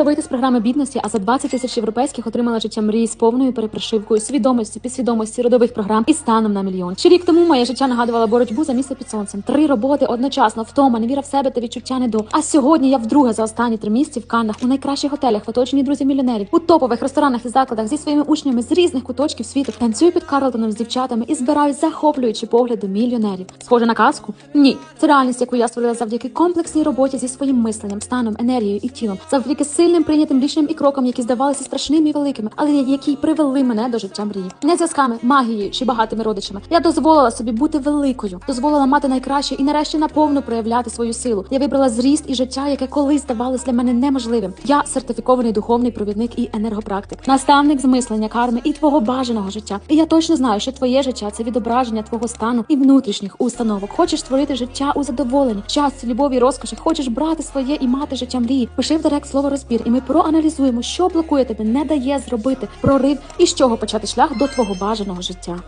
Хотіла вийти з програми бідності, а за 20 тисяч європейських отримала життя мрії з повною перепрошивкою, свідомості, підсвідомості, родових програм і станом на мільйон. Ще рік тому моє життя нагадувало боротьбу за місце під сонцем. Три роботи одночасно, втома, невіра в себе та відчуття недо. А сьогодні я вдруге за останні три місяці в Каннах, у найкращих готелях, в оточенні друзів мільйонерів, у топових ресторанах і закладах зі своїми учнями з різних куточків світу, танцюю під Карлтоном з дівчатами і збираю захоплюючі погляди мільйонерів. Схоже на казку? Ні, це реальність, яку я створила завдяки комплексній роботі зі своїм мисленням, станом, енергією і тілом, завдяки сильним прийнятим рішенням і крокам, які здавалися страшними і великими, але які привели мене до життя мрії. Не зв'язками, магією чи багатими родичами. Я дозволила собі бути великою, дозволила мати найкраще і нарешті наповну проявляти свою силу. Я вибрала зріст і життя, яке колись здавалось для мене неможливим. Я сертифікований духовний провідник і енергопрактик, наставник з мислення, карми і твого бажаного життя. І я точно знаю, що твоє життя це відображення твого стану і внутрішніх установок. Хочеш створити життя у задоволенні, щастя, любові, розкоші. Хочеш брати своє і мати життя мрії. Пиши в директ слово розбір, і ми проаналізуємо, що блокує тебе, не дає зробити прорив і з чого почати шлях до твого бажаного життя.